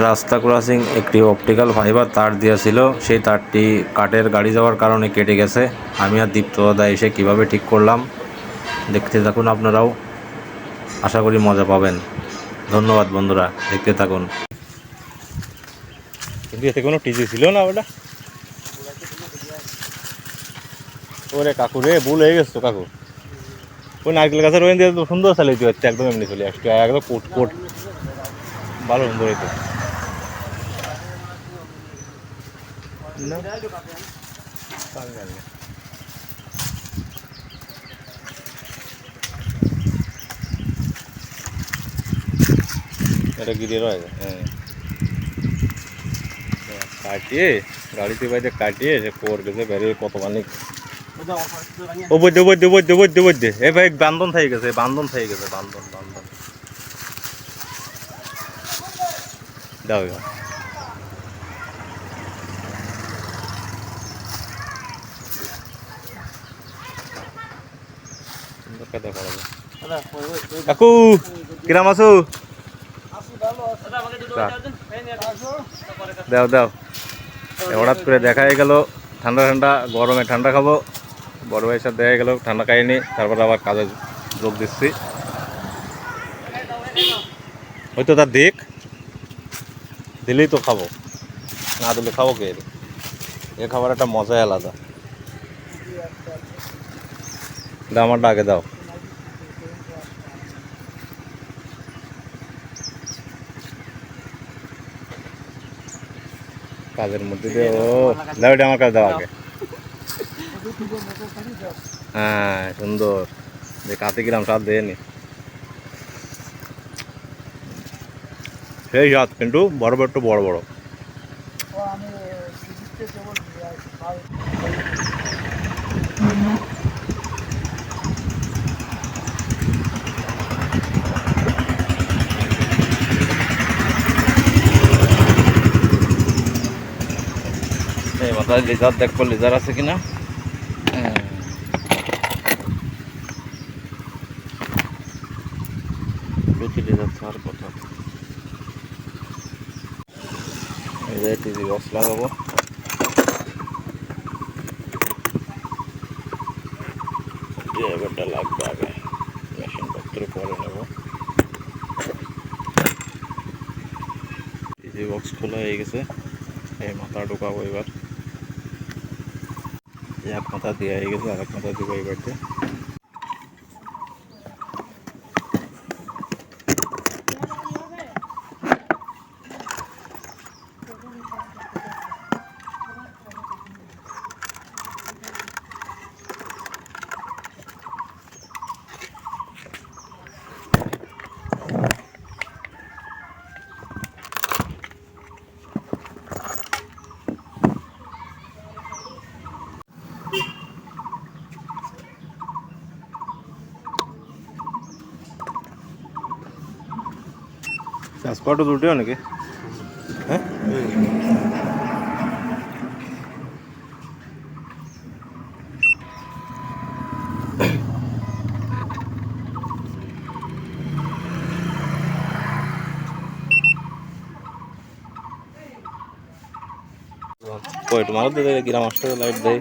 রাস্তা ক্রসিং একটি optical fibre তার দেওয়া দিয়েছিল। সেই তারটি কাঠের গাড়ি যাওয়ার কারণে কেটে গেছে। আমি আর দীপ্তদা এসে কীভাবে ঠিক করলাম, দেখতে থাকুন আপনারাও। আশা করি মজা পাবেন। ধন্যবাদ বন্ধুরা, দেখতে থাকুন। কিন্তু এতে কোনো টিজি ছিল না ওটা? ওরে কাকু রে, ভুল হয়ে গেছে কাকু। ওই নারকেল গাছের ওই দিয়ে সুন্দর চালিয়ে হচ্ছে একদম এমনি চলে আসছে। একদম কোট কোট। ভালো সুন্দর হইতো না? আমি না। এটা গিরে রয়েছে হ্যাঁ। কাটিয়ে গাড়িতে বাইরে কাটিয়ে সে কোর গেছে বেরিয়ে কত মানে ও বৈদ্য বৈদ্য বৈদ্য বৈদ্য বৈদ্য। এ ভাই বান্ধন থেকে গেছে বান্ধন থেকে গেছে বান্ধন বান্ধন। দাও এবার। সুন্দর কায়দা করা যায়। কাকু কিরাম আছো? দাও। দাও হঠাৎ করে দেখা হয়ে গেল ঠান্ডা ঠান্ডা গরমে ঠান্ডা খাব। বড় ভাইয়ের সাথে দেখা গেল ঠান্ডা খাইনি। তারপর আবার কাজে যোগ দিচ্ছি। হয়তো তার দিক। দিলেই তো খাব। না দিলে খাব কে? এ খাবার একটা মজাই আলাদা। দাও আমারটা আগে দাও। কাজের মধ্যে দিয়ে, ও, দাও আমার কাছে, দাও আগে। হ্যাঁ সুন্দর। যে কাতে গেলাম স্বাদ নি। সেই স্বাদ, কিন্তু বড় বড়, একটু বড় বড়। এই মাথায় লেজার দেখব লেজার আছে কিনা? হ্যাঁ। লুচি লেজার ছাড় কথা। টিভি বক্স লাগাবো। এবারটা লাগবে আগে মেশিন পত্র পরে নেব। টিভি বক্স খোলা হয়ে গেছে। এই মাথা ঢোকাবো এবার। এক মাথা দেওয়া হয়ে গেছে আর এক মাথা এই এবারতে স্পট দুটিও নাকি? হ্যাঁ? আসতে লাইট দেয়।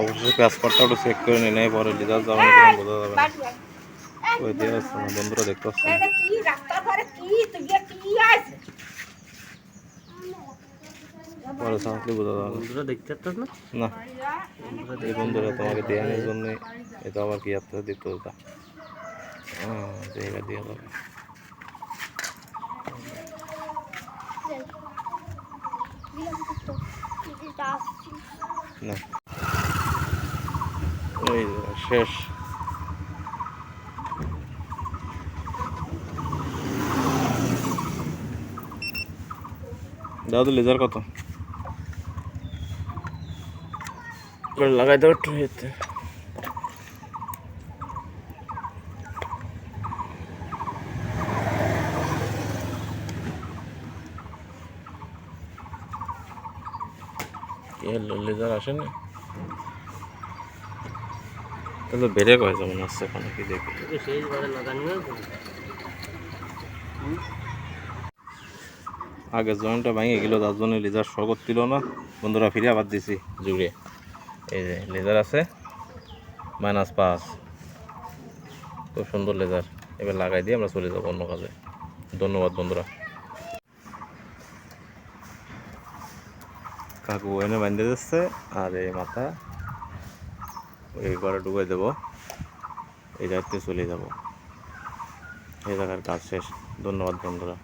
অবশ্যই পাসপোর্টটা একটু চেক করে নিলে পরে লিজার কীরকম বোঝা যাবে ওই দিয়ে আসছে না বন্ধুরা দেখতে পাচ্ছি? এটা কি রাস্তার ধারে কি? তুই কি আছে পরে সামনে বোঝা যাবে বন্ধুরা দেখতে পাচ্ছ না? না। এই বন্ধুরা তোমাকে দেওয়ানোর জন্য এটা আবার কি আসতে দিত ওটা জায়গা দিয়ে যাবে না। ওই শেষ। দাদু লেজার কত? লাগাই দাও একটু এতে কে লেজার আসেনি? তাহলে বেড়ে কয়েছে মনে হচ্ছে ওখানে কি দেখি? শেষবারে লাগানো আগের জয়েন্টটা ভেঙে গেল, তার জন্য লেজার শো করছিল না। বন্ধুরা, ফিরে আবার দিছি জুড়ে এই যে লেজার আছে মাইনাস পাঁচ। খুব সুন্দর লেজার এবার লাগাই দিয়ে আমরা চলে যাব অন্য কাজে। ধন্যবাদ, বন্ধুরা। কাকু এনে বান্ধে যাচ্ছে, আর এই মাথা এই ঘরে ঢুকে দেবো। এই জায়গাতে চলে যাব। এই জায়গার কাজ শেষ। ধন্যবাদ, বন্ধুরা।